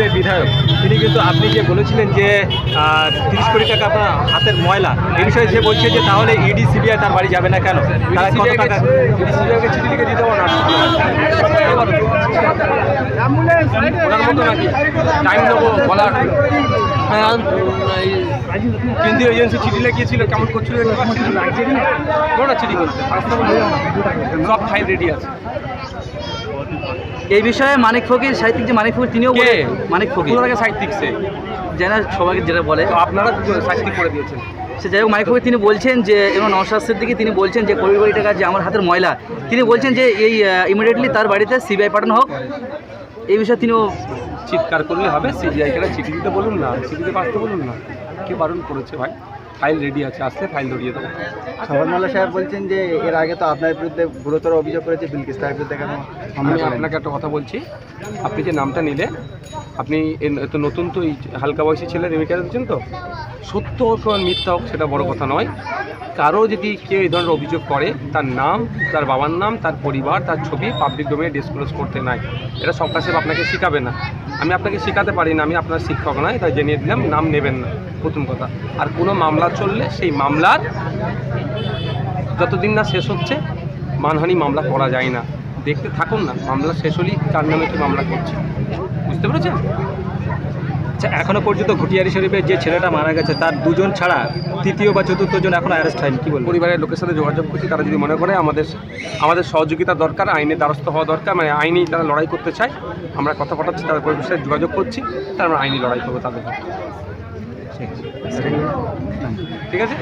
CBI বিধায়ক তিনি কিন্তু আপনি যে বলেছিলেন যে তিরিশ কোটি টাকা আপনার হাতের ময়লা এই বিষয়ে যে বলছে যে তাহলে ইডি সিবিআই তার বাড়ি যাবে না কেন? তারা কত টাকা সিবিআইকে চিঠি লিখে দিতে পারো না? ওনার মতো নাকি? টাইম দেবো বলার। হ্যাঁ, কেন্দ্রীয় এজেন্সি চিঠি লিখিয়েছিল কেমন করছিল চিঠি করছে সব ফাইল রেডি আছে। এই বিষয়ে মানিক ফকির সাহিত্যিক যে মানিক ফকির তিনিও বলে মানিক ফকির। কোথা সাহিত্যিক সে? যেন সবাইকে যেটা বলে। আপনারা সাহিত্যিক করে দিয়েছেন? সে যাই হোক মানিক ফকির তিনি বলছেন যে এবং নশাস্ত্রের দিকে তিনি বলছেন যে কোটি কোটি টাকা যে আমার হাতের ময়লা। তিনি বলছেন যে এই ইমিডিয়েটলি তার বাড়িতে সিবিআই পাঠানো হোক। এই বিষয়ে তিনিও চিৎকার করলে হবে সিবিআই কে চিঠি দিতে বলুন না চিঠি দিতে আসতে বলুন না। কে বারণ করেছে ভাই? ফাইল রেডি আছে আসলে ফাইল ধরিয়ে দেবো। শহরমালা সাহেব বলছেন যে এর আগে তো আপনার বিরুদ্ধে গুরুতর অভিযোগ করেছে বিলকিস তার বিরুদ্ধে কেন আমি আপনাকে একটা কথা বলছি আপনি যে নামটা নিলে আপনি তো নতুন তো এই হালকা বয়সী ছেলে রেমিটার দিচ্ছেন তো? সত্য হোক মিথ্যা হোক সেটা বড় কথা নয়। কারও যদি কেউ এই ধরনের অভিযোগ করে তার নাম তার বাবার নাম তার পরিবার তার ছবি পাবলিক ডোমেনে ডিসক্লোজ করতে নাই। এটা সব কাছে আপনাকে শেখাবে না। আমি আপনাকে শেখাতে পারি না আমি আপনার শিক্ষক নয় তাই জেনে দিলাম নাম নেবেন না প্রথম কথা। আর কোনো মামলা চললে সেই মামলার যতদিন না শেষ হচ্ছে, মানহানি মামলা করা যায় না। দেখতে থাকুন না, মামলা শেষ হলেই কার নামে কি মামলা করছে। বুঝতে পেরেছেন? আচ্ছা এখনও পর্যন্ত ঘুটিয়ারি শরীফে যে ছেলেটা মারা গেছে তার দুজন ছাড়া তৃতীয় বা চতুর্থ জন এখন অ্যারেস্ট হয়নি কী বলব পরিবারের লোকের সাথে যোগাযোগ করছি তারা যদি মনে করে আমাদের আমাদের সহযোগিতা দরকার আইনের দ্বারস্থ হওয়া দরকার মানে আইনি তারা লড়াই করতে চায় আমরা কথা পাঠাচ্ছি তাদের পরিবারের সাথে যোগাযোগ করছি তারা আমরা আইনি লড়াই করব তাদের। ঠিক আছে?